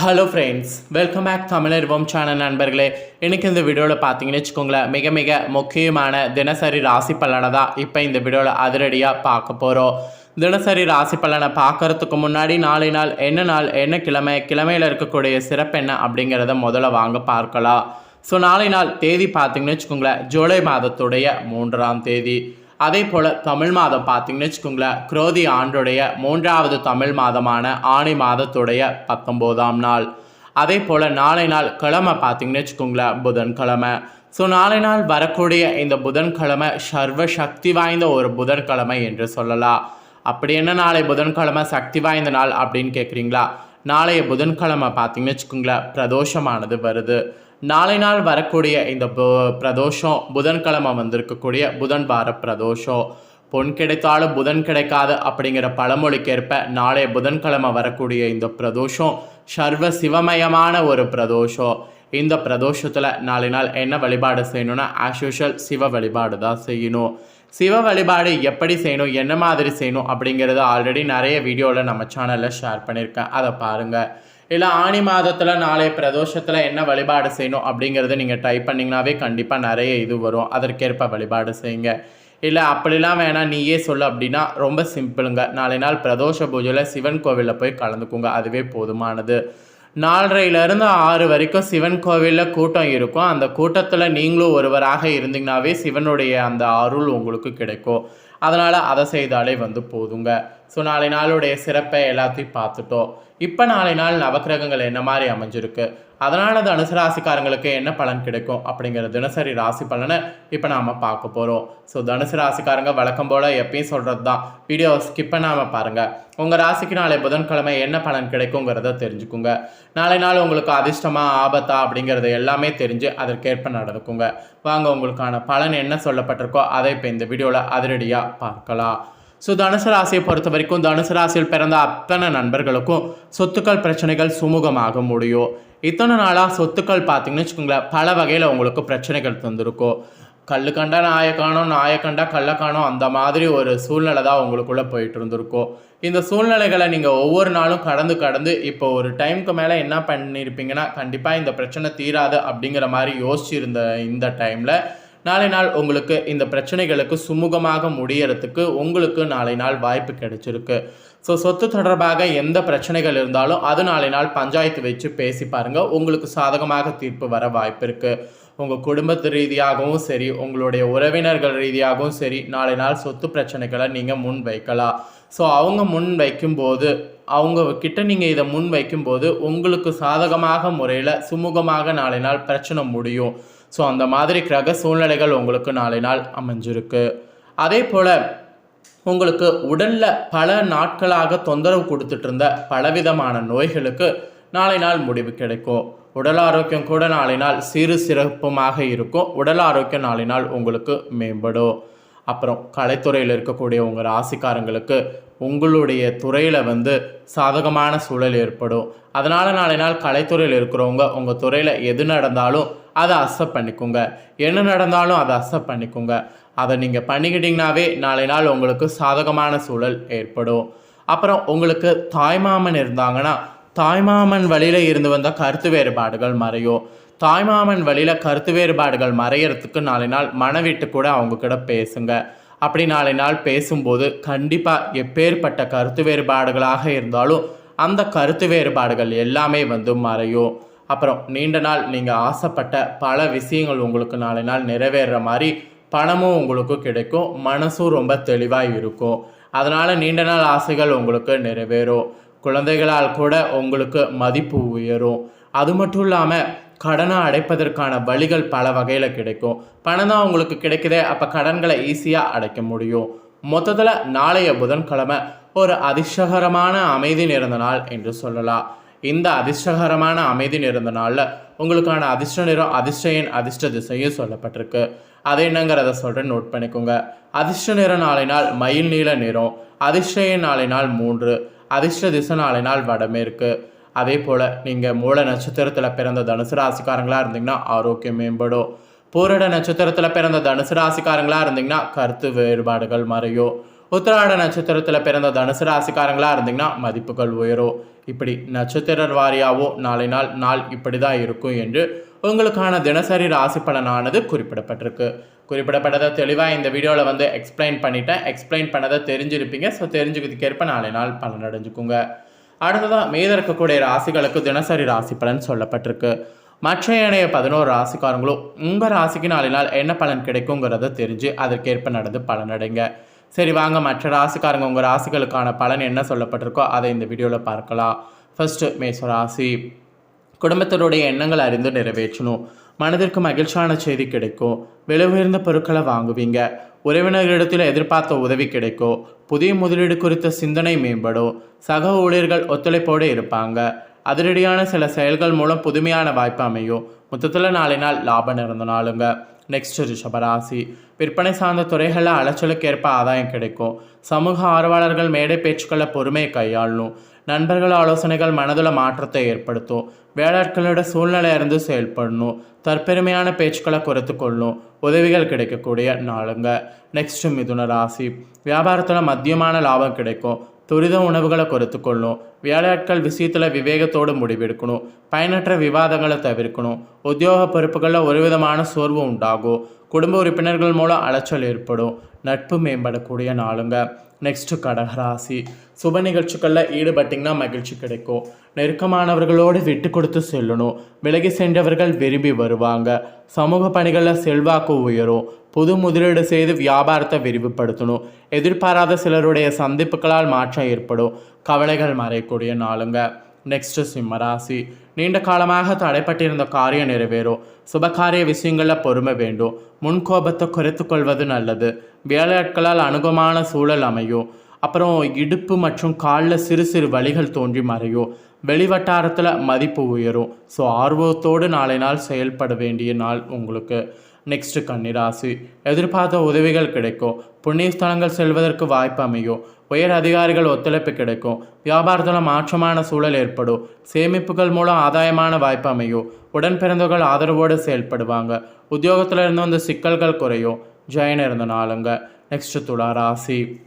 Hello friends welcome back Tamizharvam channel நண்பர்களே. எனக்கு இந்த வீடியோவில் பார்த்தீங்கன்னு வச்சுக்கோங்களேன் மிக மிக முக்கியமான தினசரி ராசி பலனை தான் இப்போ இந்த வீடியோவில் அதிரடியாக பார்க்க போகிறோம் தினசரி ராசி பலனை பார்க்கறதுக்கு முன்னாடி நாளை நாள் என்ன நாள் என்ன கிழமை கிழமையில் இருக்கக்கூடிய சிறப்பு என்ன அப்படிங்கிறத முதல்ல வாங்க பார்க்கலாம். ஸோ நாளை நாள் தேதி பார்த்தீங்கன்னு வச்சுக்கோங்களேன் ஜூலை மாதத்துடைய மூன்றாம் தேதி. அதே போல் தமிழ் மாதம் பார்த்தீங்கன்னு வச்சுக்கோங்களேன் குரோதி ஆண்டுடைய மூன்றாவது தமிழ் மாதமான ஆணி மாதத்துடைய பத்தொம்போதாம் நாள். அதே போல் நாளை நாள் கிழமை பார்த்தீங்கன்னு வச்சுக்கோங்களேன் புதன்கிழமை. ஸோ நாளை நாள் வரக்கூடிய இந்த புதன்கிழமை சர்வ சக்தி வாய்ந்த ஒரு புதன்கிழமை என்று சொல்லலாம். அப்படி என்ன நாளை புதன்கிழமை சக்தி வாய்ந்த நாள் அப்படின்னு கேட்குறீங்களா நாளைய புதன்கிழமை பார்த்தீங்கன்னு வச்சுக்கோங்களேன் பிரதோஷமானது வருது. நாளை நாள் வரக்கூடிய இந்த பிரதோஷம் புதன்கிழமை வந்திருக்கக்கூடிய புதன் வார பிரதோஷம். பொன் கிடைத்தாலும் புதன் கிடைக்காது அப்படிங்கிற பழமொழிக்கேற்ப நாளைய புதன்கிழமை வரக்கூடிய இந்த பிரதோஷம் சர்வ சிவமயமான ஒரு பிரதோஷம். இந்த பிரதோஷத்தில் நாளை நாள் என்ன வழிபாடு செய்யணும்னா ஆஸ் யூஷுவல் சிவ வழிபாடு தான் செய்யணும். சிவ வழிபாடு எப்படி செய்யணும் என்ன மாதிரி செய்யணும் அப்படிங்கிறது ஆல்ரெடி நிறைய வீடியோவில் நம்ம சேனலில் ஷேர் பண்ணியிருக்கேன். அதை பாருங்கள் இல்லை ஆணி மாதத்தில் நாளைய பிரதோஷத்தில் என்ன வழிபாடு செய்யணும் அப்படிங்கிறத நீங்கள் டைப் பண்ணிங்கனாவே கண்டிப்பாக நிறைய இது வரும். அதற்கேற்ப வழிபாடு செய்யுங்க. இல்லை அப்படிலாம் வேணாம் நீயே சொல்லு அப்படின்னா ரொம்ப சிம்பிளுங்க. நாளை நாள் பிரதோஷ பூஜையில் சிவன் கோவிலில் போய் கலந்துக்குங்க. அதுவே போதுமானது. நாலரையிலேருந்து ஆறு வரைக்கும் சிவன் கோவிலில் கூட்டம் இருக்கும். அந்த கூட்டத்தில் நீங்களும் ஒருவராக இருந்தீங்கனாவே சிவனுடைய அந்த அருள் உங்களுக்கு கிடைக்கும். அதனால் அதை செய்தாலே வந்து போதுங்க. ஸோ நாளை நாளுடைய சிறப்பை எல்லாத்தையும் பார்த்துட்டோம். இப்போ நாளை நாள் நவக்கிரகங்கள் என்ன மாதிரி அமைஞ்சிருக்கு? அதனால் அது ராசிக்காரங்களுக்கு என்ன பலன் கிடைக்கும்? அப்படிங்கிற தினசரி ராசி பலனை இப்போ நாம் பார்க்க போகிறோம் ஸோ தனுசு ராசிக்காரங்க வழக்கம் போல் எப்பயும் சொல்கிறது தான் வீடியோ ஸ்கிப் பண்ணாமல் பாருங்கள் உங்கள் ராசிக்கு நாளை புதன்கிழமை என்ன பலன் கிடைக்குங்கிறத தெரிஞ்சுக்குங்க. நாளை நாள் உங்களுக்கு அதிர்ஷ்டமாக ஆபத்தா அப்படிங்கிறத எல்லாமே தெரிஞ்சு அதற்கேற்ப நடந்துக்குங்க. வாங்க உங்களுக்கான பலன் என்ன சொல்லப்பட்டிருக்கோ அதை இப்போ இந்த வீடியோவில் அதிரடியாக பார்க்கலாம். ஸோ தனுசு ராசியை பொறுத்த வரைக்கும் தனுசு ராசியில் பிறந்த அத்தனை நண்பர்களுக்கும் சொத்துக்கள் பிரச்சனைகள் சுமூகமாக முடியும். இத்தனை நாளாக சொத்துக்கள் பார்த்தீங்கன்னு வச்சுக்கோங்களேன் பல வகையில் உங்களுக்கு பிரச்சனைகள் தந்திருக்கும். கல் கண்டா நாயை காணோம் நாயை கண்டா கல்லை காணோம் அந்த மாதிரி ஒரு சூழ்நிலை தான் உங்களுக்குள்ளே போயிட்டு இருந்திருக்கும். இந்த சூழ்நிலைகளை நீங்கள் ஒவ்வொரு நாளும் கடந்து கடந்து இப்போ ஒரு டைமுக்கு மேலே என்ன பண்ணியிருப்பீங்கன்னா கண்டிப்பாக இந்த பிரச்சனை தீராது அப்படிங்கிற மாதிரி யோசிச்சிருந்த இந்த டைமில் நாளை நாள் உங்களுக்கு இந்த பிரச்சனைகளுக்கு சுமூகமாக முடியறதுக்கு உங்களுக்கு நாளை நாள் வாய்ப்பு கிடைச்சிருக்கு. ஸோ சொத்து தொடர்பாக எந்த பிரச்சனைகள் இருந்தாலும் அது நாளை நாள் பஞ்சாயத்து வச்சு பேசி பாருங்கள் உங்களுக்கு சாதகமாக தீர்ப்பு வர வாய்ப்பு இருக்குது உங்கள் குடும்பத்து ரீதியாகவும் சரி உங்களுடைய உறவினர்கள் ரீதியாகவும் சரி நாளை நாள் சொத்து பிரச்சனைகளை நீங்கள் முன் வைக்கலாம். ஸோ அவங்க முன் வைக்கும்போது அவங்க கிட்ட நீங்கள் இதை முன் வைக்கும்போது உங்களுக்கு சாதகமாக முறையில் சுமூகமாக நாளை நாள் பிரச்சனை முடியும். ஸோ அந்த மாதிரி கிரக சூழ்நிலைகள் உங்களுக்கு நாளை நாள் அமைஞ்சிருக்கு. அதே போல் உங்களுக்கு உடலில் பல நாட்களாக தொந்தரவு கொடுத்துட்டு இருந்த பலவிதமான நோய்களுக்கு நாளை நாள் முடிவு கிடைக்கும். உடல் ஆரோக்கியம் கூட நாளை நாள் சிறு சிறப்புமாக இருக்கும். உடல் ஆரோக்கியம் நாளை நாள் உங்களுக்கு மேம்படும். அப்புறம் கலைத்துறையில் இருக்கக்கூடிய உங்கள் ராசிக்காரங்களுக்கு உங்களுடைய துறையில் வந்து சாதகமான சூழல் ஏற்படும். அதனால் நாளை நாள் கலைத்துறையில் இருக்கிறவங்க உங்கள் துறையில் எது நடந்தாலும் அதை அக்செப்ட் பண்ணிக்கோங்க. என்ன நடந்தாலும் அதை அக்செப்ட் பண்ணிக்கோங்க. அதை நீங்கள் பண்ணிக்கிட்டிங்கனாவே நாளை நாள் உங்களுக்கு சாதகமான சூழல் ஏற்படும். அப்புறம் உங்களுக்கு தாய்மாமன் இருந்தாங்கன்னா தாய்மாமன் வழியில் இருந்து வந்த கருத்து வேறுபாடுகள் மறையும். தாய்மாமன் வழியில் கருத்து வேறுபாடுகள் மறையறதுக்கு நாளை நாள் மனவிட்டு கூட அவங்க கூட பேசுங்க. அப்படி நாளை நாள் பேசும்போது கண்டிப்பாக எப்பேற்பட்ட கருத்து வேறுபாடுகளாக இருந்தாலும் அந்த கருத்து வேறுபாடுகள் எல்லாமே வந்து மறையும். அப்புறம் நீண்ட நாள் நீங்கள் ஆசைப்பட்ட பல விஷயங்கள் உங்களுக்கு நாளை நாள் நிறைவேறுற மாதிரி பணமும் உங்களுக்கு கிடைக்கும். மனசும் ரொம்ப தெளிவாக இருக்கும். அதனால் நீண்ட நாள் ஆசைகள் உங்களுக்கு நிறைவேறும். குழந்தைகளால் கூட உங்களுக்கு மதிப்பு உயரும். அது மட்டும் இல்லாமல் கடனை அடைப்பதற்கான வழிகள் பல வகையில் கிடைக்கும். பணம் தான் உங்களுக்கு கிடைக்குதே அப்போ கடன்களை ஈஸியாக அடைக்க முடியும். மொத்தத்தில் நாளைய புதன்கிழமை ஒரு அதிர்ஷ்டகரமான அமைதி நிறந்த நாள் என்று சொல்லலாம். இந்த அதிர்ஷ்டகரமான அமைதி நிறைந்த நாளில் உங்களுக்கான அதிர்ஷ்ட நிறம் அதிர்ஷ்டையின் அதிர்ஷ்ட திசையும் சொல்லப்பட்டிருக்கு. அது என்னங்கிறத சொல்கிறேன் நோட் பண்ணிக்கோங்க. அதிர்ஷ்ட நிற நாளை நாள் மயில் நீல நிறம் அதிர்ஷ்டையின் நாளினால் நாளை நாள் மூன்று அதிர்ஷ்ட திசை நாளை நாள் வடமேற்கு. அதே போல் நீங்கள் மூல நட்சத்திரத்தில் பிறந்த தனுசு ராசிக்காரங்களாக இருந்தீங்கன்னா ஆரோக்கியம் மேம்படும். பூரட நட்சத்திரத்தில் பிறந்த தனுசு ராசிக்காரங்களாக இருந்தீங்கன்னா கருத்து வேறுபாடுகள் மறையும். உத்திராட நட்சத்திரத்தில் பிறந்த தனுசு ராசிக்காரங்களாக இருந்தீங்கன்னா மதிப்புகள் உயரும். இப்படி நட்சத்திர வாரியாவோ நாளை நாள் நாள் இப்படி தான் இருக்கும் என்று உங்களுக்கான தினசரி ராசி பலனானது குறிப்பிடப்பட்டிருக்கு. குறிப்பிடப்பட்டதை தெளிவாக இந்த வீடியோவில் வந்து எக்ஸ்பிளைன் பண்ணிட்டேன். எக்ஸ்பிளைன் பண்ணதை தெரிஞ்சிருப்பீங்க. ஸோ தெரிஞ்சுக்கிறதுக்கேற்ப நாளை நாள் பலன் அடைஞ்சுக்குங்க அடுத்ததாக மீத இருக்கக்கூடிய ராசிகளுக்கு தினசரி ராசி பலன் சொல்லப்பட்டிருக்கு. மற்ற ஏனைய பதினோரு ராசிக்காரங்களும் உங்கள் ராசிக்கு நாளை நாள் என்ன பலன் கிடைக்குங்கிறத தெரிஞ்சு அதற்கேற்ப நடந்து பலனடைங்க. சரி வாங்க. மற்ற ராசிக்காரங்க உங்கள் ராசிகளுக்கான பலன் என்ன சொல்லப்பட்டிருக்கோ அதை இந்த வீடியோவில் பார்க்கலாம். ஃபர்ஸ்ட்டு மேச ராசி. குடும்பத்தினுடைய எண்ணங்கள் அறிந்து நிறைவேற்றணும். மனதிற்கு மகிழ்ச்சியான செய்தி கிடைக்கும். விலை உயர்ந்த பொருட்களை வாங்குவீங்க. உறவினர்களிடத்தில் எதிர்பார்த்த உதவி கிடைக்கும். புதிய முதலீடு குறித்த சிந்தனை மேம்படும். சக ஊழியர்கள் ஒத்துழைப்போடு இருப்பாங்க. அதிரடியான சில செயல்கள் மூலம் புதுமையான வாய்ப்பு அமையும். மொத்தத்தில் நாளை நாள் லாபம் இருந்த நாளுங்க. நெக்ஸ்ட் ரிஷபராசி விற்பனை சார்ந்த துறைகளில் அலைச்சலுக்கேற்ப ஆதாயம் கிடைக்கும் சமூக ஆர்வலர்கள் மேடை பேச்சுக்களை பொறுமையை கையாளணும் நண்பர்கள் ஆலோசனைகள் மனதில் மாற்றத்தை ஏற்படுத்தும் வேளாட்களோட சூழ்நிலையிலிருந்து செயல்படணும் தற்பெருமையான பேச்சுக்களை குறைத்து கொள்ளும் உதவிகள் கிடைக்கக்கூடிய நாளுங்க நெக்ஸ்ட் மிதுன ராசி வியாபாரத்தில் மத்தியமான லாபம் கிடைக்கும் துரித உணவுகளை குறைத்து வேலையாட்கள் விஷயத்தில் விவேகத்தோடு முடிவெடுக்கணும் பயனற்ற விவாதங்களை தவிர்க்கணும் உத்தியோக பொறுப்புகளில் ஒரு விதமான சோர்வு உண்டாகும். குடும்ப உறுப்பினர்கள் மூலம் அலைச்சல் ஏற்படும். நட்பு மேம்படக்கூடிய நாளுங்க. நெக்ஸ்ட்டு கடகராசி சுப நிகழ்ச்சிகளில் ஈடுபட்டிங்கன்னா மகிழ்ச்சி கிடைக்கும். நெருக்கமானவர்களோடு விட்டு கொடுத்து செல்லணும். விலகி சென்றவர்கள் விரும்பி வருவாங்க. சமூக பணிகளில் செல்வாக்கு உயரும். புது முதலீடு செய்து வியாபாரத்தை விரிவுபடுத்தணும். எதிர்பாராத சிலருடைய சந்திப்புகளால் மாற்றம் ஏற்படும். கவலைகள் மறையக்கூடிய நாளுங்க. நெக்ஸ்ட்டு சிம்மராசி நீண்ட காலமாக தடைப்பட்டிருந்த காரியம் நிறைவேறும் சுபகாரிய விஷயங்களில் பொறுமை வேண்டும் முன்கோபத்தை குறைத்து கொள்வது நல்லது. வேலையாட்களால் அனுகமான சூழல் அமையும் அப்புறம் இடுப்பு மற்றும் காலில் சிறு சிறு வழிகள் தோன்றி மறையும் வெளிவட்டாரத்தில் மதிப்பு உயரும் ஸோ ஆர்வத்தோடு நாளை நாள் செயல்பட வேண்டிய நாள் உங்களுக்கு. நெக்ஸ்ட் கன்னிராசி. எதிர்பார்த்த உதவிகள் கிடைக்கும் புண்ணிய ஸ்தலங்கள் செல்வதற்கு வாய்ப்பு அமையும் உயர் அதிகாரிகள் ஒத்துழைப்பு கிடைக்கும். வியாபாரத்தில் மாற்றமான சூழல் ஏற்படும். சேமிப்புகள் மூலம் ஆதாயமான வாய்ப்பு அமையும். உடன் பிறந்தவர்கள் ஆதரவோடு செயல்படுவாங்க. உத்தியோகத்தில் இருந்து வந்த சிக்கல்கள் குறையும். ஜெயன் இருந்த நாளுங்க. நெக்ஸ்ட் துலா ராசி.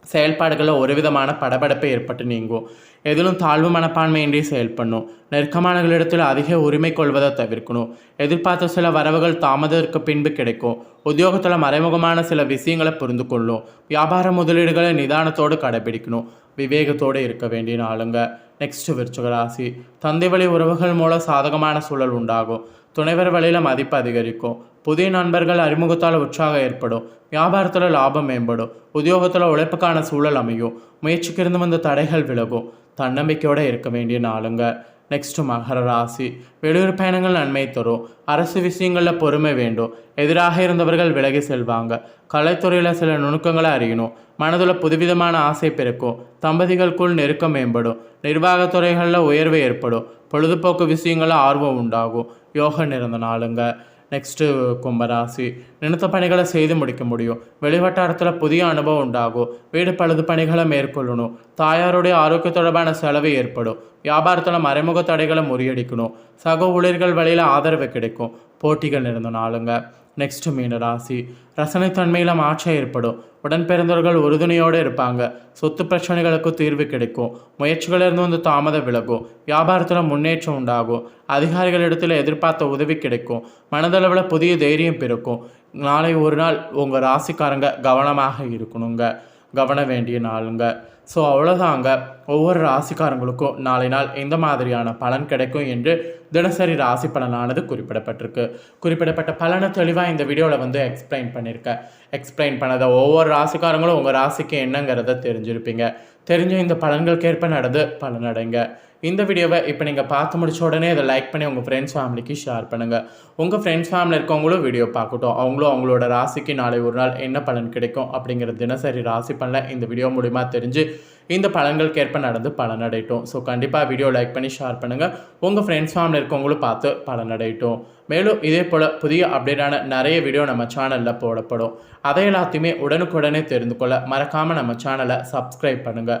செயல்பாடுகளில் ஒரு விதமான படபடப்பு ஏற்பட்டு நீங்கும். எதிலும் தாழ்வு மனப்பான்மையின்றி செயல்படணும். நெருக்கமானங்களிடத்தில் அதிக உரிமை கொள்வதை தவிர்க்கணும். எதிர்பார்த்த சில வரவுகள் தாமதத்திற்கு பின்பு கிடைக்கும். உத்தியோகத்தில் மறைமுகமான சில விஷயங்களை புரிந்து கொள்ளும் வியாபார முதலீடுகளை நிதானத்தோடு கடைபிடிக்கணும். விவேகத்தோடு இருக்க வேண்டிய நாளுங்க. நெக்ஸ்ட் விருச்சக ராசி. தந்தை வழி உறவுகள் மூலம் சாதகமான சூழல் உண்டாகும். துணைவர் வழியில் மதிப்பு அதிகரிக்கும். புதிய நண்பர்கள் அறிமுகத்தால் உற்சாகம் ஏற்படும். வியாபாரத்தில் லாபம் மேம்படும். உத்தியோகத்தில் உழைப்புக்கான சூழல் அமையும். முயற்சிக்கு இருந்து வந்த தடைகள் விலகும். தன்னம்பிக்கையோடு இருக்க வேண்டிய நாளுங்க. நெக்ஸ்ட் மகர ராசி. வெளியூர் பயணங்கள் நன்மை தரும். அரசு விஷயங்களில் பொறுமை வேண்டும். எதிராக இருந்தவர்கள் விலகி செல்வாங்க. கலைத்துறையில் சில நுணுக்கங்களை அறியணும். மனதில் புதுவிதமான ஆசை பிறக்கும். தம்பதிகளுக்குள் நெருக்கம் மேம்படும். நிர்வாகத்துறைகளில் உயர்வு ஏற்படும். பொழுதுபோக்கு விஷயங்களில் ஆர்வம் உண்டாகும். யோக நிறந்த நாளுங்க. நெக்ஸ்ட்டு கும்பராசி நினைத்த பணிகளை செய்து முடிக்க முடியும் வெளிவட்டாரத்தில் புதிய அனுபவம் உண்டாகும் வீடு பழுது பணிகளை மேற்கொள்ளணும் தாயாருடைய ஆரோக்கிய தொடர்பான செலவு ஏற்படும் வியாபாரத்தில் மறைமுக தடைகளை முறியடிக்கணும் சக ஊழியர்கள் வழியில் ஆதரவு கிடைக்கும் போட்டிகள் இருந்த நாளுங்க நெக்ஸ்ட் மீன ராசி. ரசனைத்தன்மையில் மாற்றம் ஏற்படும். உடன் பிறந்தவர்கள் உறுதுணையோடு இருப்பாங்க. சொத்து பிரச்சனைகளுக்கு தீர்வு கிடைக்கும். முயற்சிகளிலிருந்து வந்து தாமதம் விலகும். வியாபாரத்தில் முன்னேற்றம் உண்டாகும். அதிகாரிகளிடத்தில் எதிர்பார்த்த உதவி கிடைக்கும். மனதளவில் புதிய தைரியம் பிறக்கும். நாளை ஒரு நாள் உங்கள் ராசிக்காரங்க கவனமாக இருக்கணுங்க. கவன வேண்டிய நாளுங்க. ஸோ அவ்வளோதாங்க ஒவ்வொரு ராசிக்காரங்களுக்கும் நாளை நாள் எந்த மாதிரியான பலன் கிடைக்கும் என்று தினசரி ராசி பலனானது குறிப்பிடப்பட்டிருக்கு. குறிப்பிடப்பட்ட பலனை தெளிவாக இந்த வீடியோவில் வந்து எக்ஸ்பிளைன் பண்ணியிருக்கேன் எக்ஸ்பிளைன் பண்ணதை ஒவ்வொரு ராசிக்காரங்களும் உங்கள் ராசிக்கு என்னங்கிறத தெரிஞ்சிருப்பீங்க. தெரிஞ்ச இந்த பலன்களுக்கேற்ப நடந்து பலனடைங்க. இந்த வீடியோவை இப்போ நீங்கள் பார்த்து முடிச்ச உடனே இதை லைக் பண்ணி உங்கள் ஃப்ரெண்ட்ஸ் ஃபேமிலிக்கு ஷேர் பண்ணுங்கள் உங்கள் ஃப்ரெண்ட்ஸ் ஃபேமிலி இருக்கவங்களும் வீடியோ பார்க்கட்டும். அவங்களும் அவங்களோட ராசிக்கு நாளை ஒரு நாள் என்ன பலன் கிடைக்கும் அப்படிங்கிற தினசரி ராசி பலனை இந்த வீடியோ மூலிமா தெரிஞ்சு இந்த பலன்களுக்கேற்ப நடந்து பலனடையட்டும் ஸோ கண்டிப்பாக வீடியோ லைக் பண்ணி ஷேர் பண்ணுங்கள் உங்கள் ஃப்ரெண்ட்ஸ் ஃபேமிலி இருக்கவங்களும் பார்த்து பலனடையட்டும் மேலும் இதே போல் புதிய அப்டேட்டான நிறைய வீடியோ நம்ம சேனலில் போடப்படும். அதை எல்லாத்தையுமே உடனுக்குடனே தெரிந்து கொள்ள மறக்காமல் நம்ம சேனலை சப்ஸ்கிரைப் பண்ணுங்கள்